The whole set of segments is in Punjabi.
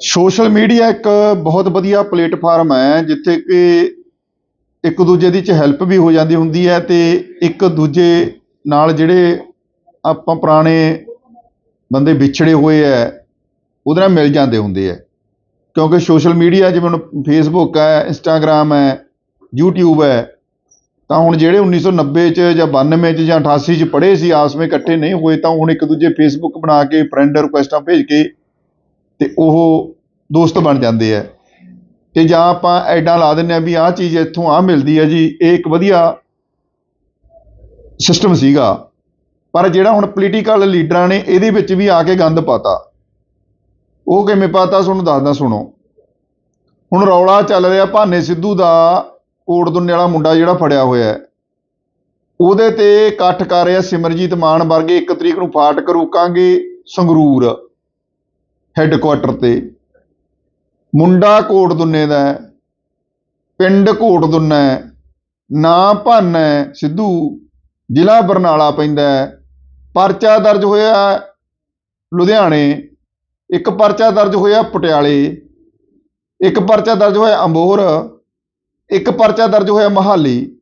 ਸੋਸ਼ਲ ਮੀਡੀਆ ਇੱਕ ਬਹੁਤ ਵਧੀਆ ਪਲੇਟਫਾਰਮ ਹੈ, ਜਿੱਥੇ ਕਿ ਇੱਕ ਦੂਜੇ ਦੀ ਚ ਹੈਲਪ ਵੀ ਹੋ ਜਾਂਦੀ ਹੁੰਦੀ ਹੈ ਤੇ ਇੱਕ ਦੂਜੇ ਨਾਲ ਜਿਹੜੇ ਆਪਾਂ ਪੁਰਾਣੇ ਬੰਦੇ ਵਿਛੜੇ ਹੋਏ ਹੈ, ਉਹਦੇ ਨਾਲ ਮਿਲ ਜਾਂਦੇ ਹੁੰਦੇ ਹੈ। ਕਿਉਂਕਿ ਸੋਸ਼ਲ ਮੀਡੀਆ ਜਿਵੇਂ ਹੁਣ ਫੇਸਬੁੱਕ ਹੈ ਇੰਸਟਾਗ੍ਰਾਮ ਹੈ ਯੂਟਿਊਬ ਹੈ ਤਾਂ ਹੁਣ ਜਿਹੜੇ 1990 ਚ ਜਾਂ 92 ਚ ਜਾਂ 88 ਚ ਪੜ੍ਹੇ ਸੀ ਆਪਸ ਵਿੱਚ ਇਕੱਠੇ ਨਹੀਂ ਹੋਏ, ਤਾਂ ਹੁਣ ਇੱਕ ਦੂਜੇ ਫੇਸਬੁੱਕ ਬਣਾ ਕੇ ਫਰੈਂਡ ਰਿਕੁਐਸਟਾਂ ਭੇਜ ਕੇ ਤੇ ਉਹ ਦੋਸਤ ਬਣ ਜਾਂਦੇ ਆ। ਤੇ ਜਾਂ ਆਪਾਂ ਐਡਾਂ ਲਾ ਦਿੰਨੇ ਆ ਵੀ ਆਹ ਚੀਜ਼ ਇੱਥੋਂ ਆਹ ਮਿਲਦੀ ਹੈ ਜੀ, ਇਹ ਇੱਕ ਵਧੀਆ ਸਿਸਟਮ ਸੀਗਾ। ਪਰ ਜਿਹੜਾ ਹੁਣ ਪੋਲੀਟੀਕਲ ਲੀਡਰਾਂ ਨੇ, ਇਹਦੇ ਵਿੱਚ ਵੀ ਆ ਕੇ ਗੰਦ ਪਾਤਾ। ਉਹ ਕਿਵੇਂ ਪਾਤਾ, ਤੁਹਾਨੂੰ ਦੱਸਦਾ ਸੁਣੋ। ਹੁਣ ਰੌਲਾ ਚੱਲ ਰਿਹਾ ਭਾਨੇ ਸਿੱਧੂ ਦਾ ਕੋਟਦੁੰਨੇ ਵਾਲਾ ਮੁੰਡਾ ਜਿਹੜਾ ਫੜਿਆ ਹੋਇਆ ਹੈ। ਉਹਦੇ ਤੇ ਇਕੱਠ ਕਰ ਰਿਹਾ ਸਿਮਰਜੀਤ ਮਾਨ ਵਰਗੇ ਇੱਕ ਤਰੀਕ ਨੂੰ ਫਾਟਕ ਰੋਕਾਂਗੇ ਸੰਗਰੂਰ ਹੈੱਡਕੁਆਟਰ ਤੇ। ਮੁੰਡਾ ਕੋਟਦੁੰਨੇ ਦਾ ਹੈ, ਪਿੰਡ ਕੋਟਦੁੰਨਾ ਹੈ, ਨਾਂ ਭੰਨ ਹੈ ਸਿੱਧੂ ਜ਼ਿਲ੍ਹਾ ਬਰਨਾਲਾ ਪੈਂਦਾ ਹੈ। ਪਰਚਾ ਦਰਜ ਹੋਇਆ ਲੁਧਿਆਣੇ ਇੱਕ ਪਰਚਾ ਦਰਜ ਹੋਇਆ ਪਟਿਆਲੇ ਇੱਕ ਪਰਚਾ ਦਰਜ ਹੋਇਆ ਅੰਬੋਹਰ ਇੱਕ ਪਰਚਾ ਦਰਜ ਹੋਇਆ ਮਹਾਲੀ।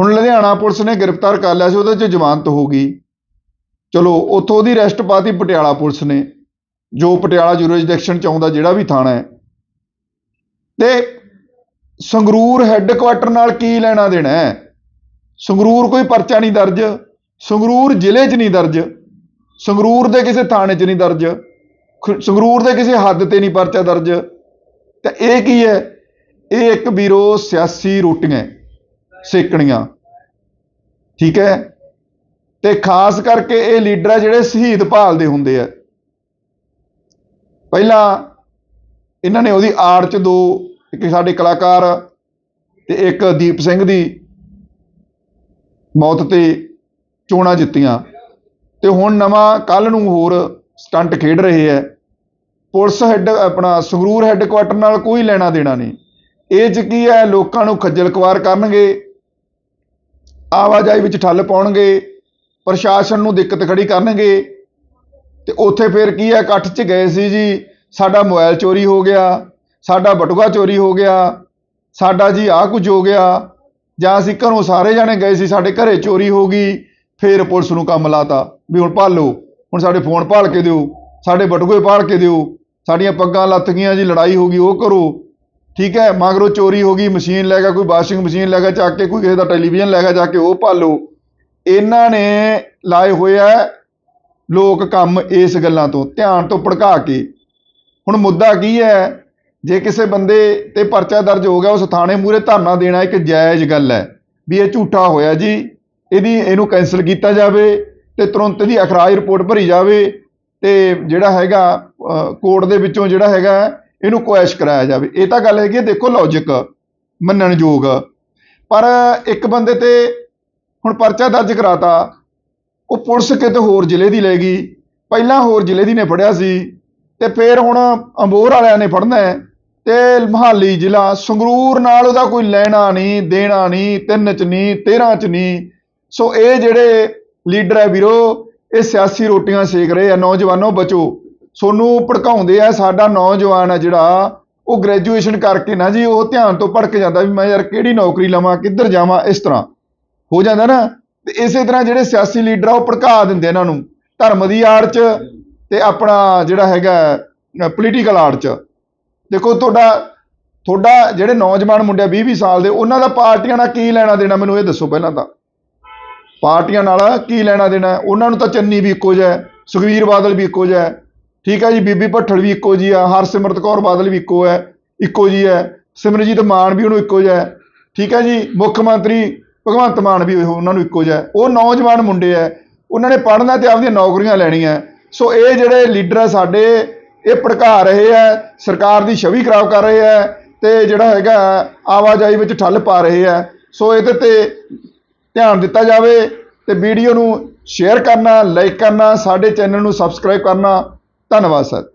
ਹੁਣ ਲੁਧਿਆਣਾ ਪੁਲਿਸ ਨੇ ਗ੍ਰਿਫਤਾਰ ਕਰ ਲਿਆ ਸੀ, ਉਹਦੇ 'ਚ ਜ਼ਮਾਨਤ ਹੋ ਗਈ। ਚਲੋ, ਉੱਥੋਂ ਉਹਦੀ ਅਰੈਸਟ ਪਾਤੀ ਪਟਿਆਲਾ ਪੁਲਿਸ ਨੇ, ਜੋ ਪਟਿਆਲਾ ਜੁਰਿਸਡਿਕਸ਼ਨ ਚ ਆਉਂਦਾ ਜਿਹੜਾ ਵੀ ਥਾਣਾ ਹੈ। ਤੇ ਸੰਗਰੂਰ ਹੈੱਡਕੁਆਟਰ ਨਾਲ ਕੀ ਲੈਣਾ ਦੇਣਾ ਹੈ? ਸੰਗਰੂਰ ਕੋਈ ਪਰਚਾ ਨਹੀਂ ਦਰਜ, ਸੰਗਰੂਰ ਜ਼ਿਲ੍ਹੇ 'ਚ ਨਹੀਂ ਦਰਜ, ਸੰਗਰੂਰ ਦੇ ਕਿਸੇ ਥਾਣੇ 'ਚ ਨਹੀਂ ਦਰਜ, ਖ- ਸੰਗਰੂਰ ਦੇ ਕਿਸੇ ਹੱਦ ਤੇ ਨਹੀਂ ਪਰਚਾ ਦਰਜ। ਤਾਂ ਇਹ ਕੀ ਹੈ? ਇਹ ਇੱਕ ਵੀਰੋ ਸਿਆਸੀ ਰੋਟੀਆਂ ਸੇਕਣੀਆਂ। ਠੀਕ ਹੈ? ਤੇ ਖਾਸ ਕਰਕੇ ਇਹ ਲੀਡਰ ਆ ਜਿਹੜੇ ਸ਼ਹੀਦ ਭਾਲਦੇ ਹੁੰਦੇ ਆ। ਪਹਿਲਾਂ ਇਹਨਾਂ ਨੇ ਉਹਦੀ ਆੜ ਚ ਦੋ, ਇੱਕ ਸਾਡੇ ਕਲਾਕਾਰ ਤੇ ਇੱਕ ਦੀਪ ਸਿੰਘ ਦੀ ਮੌਤ ਤੇ ਚੋਣਾਂ ਜਿੱਤੀਆਂ। ਤੇ ਹੁਣ ਨਵਾਂ ਕੱਲ ਨੂੰ ਹੋਰ ਸਟੰਟ ਖੇਡ ਰਹੇ ਹੈ ਪੁਲਿਸ ਹੈੱਡ, ਆਪਣਾ ਸੰਗਰੂਰ ਹੈੱਡਕੁਆਟਰ ਨਾਲ ਕੋਈ ਲੈਣਾ ਦੇਣਾ ਨਹੀਂ। ਇਹ ਚ ਕੀ ਹੈ? ਲੋਕਾਂ ਨੂੰ ਖੱਜਲ ਖੁਆਰ ਕਰਨਗੇ, ਆਵਾਜਾਈ ਵਿੱਚ ਠੱਲ ਪਾਉਣਗੇ, ਪ੍ਰਸ਼ਾਸਨ ਨੂੰ ਦਿੱਕਤ ਖੜੀ ਕਰਨਗੇ। ਤੇ ਉੱਥੇ ਫਿਰ ਕੀ ਹੈ? ਇਕੱਠ 'ਚ ਗਏ ਸੀ ਜੀ, ਸਾਡਾ ਮੋਬਾਈਲ ਚੋਰੀ ਹੋ ਗਿਆ, ਸਾਡਾ ਬਟੂਆ ਚੋਰੀ ਹੋ ਗਿਆ, ਸਾਡਾ ਜੀ ਆਹ ਕੁਝ ਹੋ ਗਿਆ। ਜਾਂ ਅਸੀਂ ਘਰੋਂ ਸਾਰੇ ਜਾਣੇ ਗਏ ਸੀ, ਸਾਡੇ ਘਰੇ ਚੋਰੀ ਹੋ ਗਈ, ਫਿਰ ਪੁਲਿਸ ਨੂੰ ਕੰਮ ਲਾਤਾ, ਵੀ ਹੁਣ ਭਾਲੋ, ਹੁਣ ਸਾਡੇ ਫੋਨ ਭਾਲ ਕੇ ਦਿਓ, ਸਾਡੇ ਬਟੂਏ ਭਾਲ ਕੇ ਦਿਓ, ਸਾਡੀਆਂ ਪੱਗਾਂ ਲੱਥ ਗਈਆਂ ਜੀ, ਲੜਾਈ ਹੋ ਗਈ, ਉਹ ਕਰੋ। ਠੀਕ ਹੈ, ਮਗਰੋਂ ਚੋਰੀ ਹੋ ਗਈ, ਮਸ਼ੀਨ ਲੈ ਗਿਆ, ਕੋਈ ਵਾਸ਼ਿੰਗ ਮਸ਼ੀਨ ਲੈ ਗਿਆ, ਚੱਕ ਕੇ ਕੋਈ ਕਿਸੇ ਦਾ ਟੈਲੀਵਿਜ਼ਨ ਲੈ ਗਿਆ, ਜਾ ਕੇ ਉਹ ਭਾਲੋ। ਇਹਨਾਂ ਨੇ ਲਾਏ ਹੋਏ ਆ ਲੋਕ ਕੰਮ ਇਸ ਗੱਲਾਂ ਤੋਂ, ਧਿਆਨ ਤੋਂ ਭੜਕਾ ਕੇ। ਹੁਣ ਮੁੱਦਾ ਕੀ ਹੈ, ਜੇ ਕਿਸੇ ਬੰਦੇ ਤੇ ਪਰਚਾ ਦਰਜ ਹੋ ਗਿਆ, ਉਸ ਥਾਣੇ ਮੂਰੇ ਧਰਨਾ ਦੇਣਾ ਇੱਕ ਜਾਇਜ਼ ਗੱਲ ਹੈ, ਵੀ ਇਹ ਝੂਠਾ ਹੋਇਆ ਜੀ, ਇਹਦੀ, ਇਹਨੂੰ ਕੈਨਸਲ ਕੀਤਾ ਜਾਵੇ, ਤੇ ਤੁਰੰਤ ਇਹਦੀ ਅਖਰਾਜ ਰਿਪੋਰਟ ਭਰੀ ਜਾਵੇ, ਤੇ ਜਿਹੜਾ ਹੈਗਾ ਕੋਰਟ ਦੇ ਵਿੱਚੋਂ ਜਿਹੜਾ ਹੈਗਾ ਇਹਨੂੰ ਕੁਐਸ਼ ਕਰਾਇਆ ਜਾਵੇ। ਇਹ ਤਾਂ ਗੱਲ ਹੈਗੀ ਹੈ ਦੇਖੋ ਲੌਜੀਕ ਮੰਨਣਯੋਗ ਪਰ ਇੱਕ ਬੰਦੇ ਤੇ ਹੁਣ ਪਰਚਾ ਦਰਜ ਕਰਾਤਾ, ਉਹ ਪੁਲਿਸ ਕਿਤੇ ਹੋਰ ਜ਼ਿਲ੍ਹੇ ਦੀ ਲੈ ਗਈ। ਪਹਿਲਾਂ ਹੋਰ ਜ਼ਿਲ੍ਹੇ ਦੀ ਨੇ ਫੜਿਆ ਸੀ, ਤੇ ਫਿਰ ਹੁਣ ਅੰਬੋਰ ਵਾਲਿਆਂ ਨੇ ਫੜਨਾ ਹੈ, ਤੇ ਮਹਾਲੀ ਜ਼ਿਲ੍ਹਾ, ਸੰਗਰੂਰ ਨਾਲ ਉਹਦਾ ਕੋਈ ਲੈਣਾ ਨਹੀਂ, ਦੇਣਾ ਨਹੀਂ, ਤਿੰਨ ਚ ਨਹੀਂ 13 ਚ ਨਹੀਂ। ਸੋ ਇਹ ਜਿਹੜੇ ਲੀਡਰ ਹੈ ਵੀਰੋ, ਇਹ ਸਿਆਸੀ ਰੋਟੀਆਂ ਸੇਕ ਰਹੇ ਆ। ਨੌਜਵਾਨੋ ਬਚੋ। ਸੋਨੂੰ ਭੜਕਾਉਂਦੇ ਆ ਸਾਡਾ ਨੌਜਵਾਨ ਹੈ ਜਿਹੜਾ ਉਹ ਗ੍ਰੈਜੂਏਸ਼ਨ ਕਰਕੇ ਨਾ ਜੀ ਉਹ ਧਿਆਨ ਤੋਂ ਭੜਕ ਜਾਂਦਾ ਵੀ ਮੈਂ ਯਾਰ ਕਿਹੜੀ ਨੌਕਰੀ ਲਵਾਂ ਕਿੱਧਰ ਜਾਵਾਂ ਇਸ ਤਰ੍ਹਾਂ। ਹੋ ਜਾਂਦਾ ਨਾ ਤੇ ਇਸੇ ਤਰ੍ਹਾਂ ਜਿਹੜੇ ਸਿਆਸੀ ਲੀਡਰ ਆ ਉਹ ਭੜਕਾ ਦਿੰਦੇ ਇਹਨਾਂ ਨੂੰ। ਧਰਮ ਦੀ ਆੜ 'ਚ ਤੇ ਆਪਣਾ ਜਿਹੜਾ ਹੈਗਾ ਪੋਲੀਟੀਕਲ ਆੜ 'ਚ। ਦੇਖੋ ਤੁਹਾਡਾ ਤੁਹਾਡਾ ਜਿਹੜੇ ਨੌਜਵਾਨ ਮੁੰਡੇ 20 20 ਸਾਲ ਦੇ ਉਹਨਾਂ ਦਾ ਪਾਰਟੀਆਂ ਨਾਲ ਕੀ ਲੈਣਾ ਦੇਣਾ ਮੈਨੂੰ ਇਹ ਦੱਸੋ ਪਹਿਲਾਂ ਤਾਂ। ਪਾਰਟੀਆਂ ਨਾਲ ਕੀ ਲੈਣਾ ਦੇਣਾ ਉਹਨਾਂ ਨੂੰ ਤਾਂ ਚੰਨੀ ਵੀ ਇੱਕੋ ਜਿਹਾ ਹੈ, ਸੁਖਵੀਰ ਬਾਦਲ ਵੀ ਇੱਕੋ ਜਿਹਾ ਹੈ, ਠੀਕ ਹੈ ਜੀ, ਬੀਬੀ ਭੱਠਲ ਵੀ ਇੱਕੋ ਜੀ ਆ, ਹਰਸਿਮਰਤ ਕੌਰ ਬਾਦਲ ਵੀ ਇੱਕੋ ਹੈ, ਇੱਕੋ ਜੀ ਹੈ ਸਿਮਰਜੀਤ ਮਾਨ ਵੀ ਉਹਨੂੰ ਇੱਕੋ ਜਿਹਾ ਹੈ, ਠੀਕ ਹੈ ਜੀ, ਮੁੱਖ ਮੰਤਰੀ ਭਗਵੰਤ ਮਾਨ ਵੀ ਉਹਨਾਂ ਨੂੰ ਇੱਕੋ ਜਿਹਾ ਉਹ ਨੌਜਵਾਨ ਮੁੰਡੇ ਹੈ, ਉਹਨਾਂ ਨੇ ਪੜ੍ਹਨਾ ਤੇ ਆਪਦੀਆਂ ਨੌਕਰੀਆਂ ਲੈਣੀਆਂ ਸੋ ਇਹ ਜਿਹੜੇ ਲੀਡਰ ਹੈ ਸਾਡੇ, ਇਹ ਭੜਕਾ ਰਹੇ ਹੈ ਸਰਕਾਰ ਦੀ ਛਵੀ ਖਰਾਬ ਕਰ ਰਹੇ ਹੈ ਤੇ ਜਿਹੜਾ ਹੈਗਾ ਆਵਾਜਾਈ ਵਿੱਚ ਠੱਲ ਪਾ ਰਹੇ ਹੈ ਸੋ ਇਹਦੇ ਤੇ ਧਿਆਨ ਦਿੱਤਾ ਜਾਵੇ ਤੇ ਵੀਡੀਓ ਨੂੰ ਸ਼ੇਅਰ ਕਰਨਾ, ਲਾਈਕ ਕਰਨਾ, ਸਾਡੇ ਚੈਨਲ ਨੂੰ ਸਬਸਕ੍ਰਾਈਬ ਕਰਨਾ ਧੰਨਵਾਦ ਸਰ।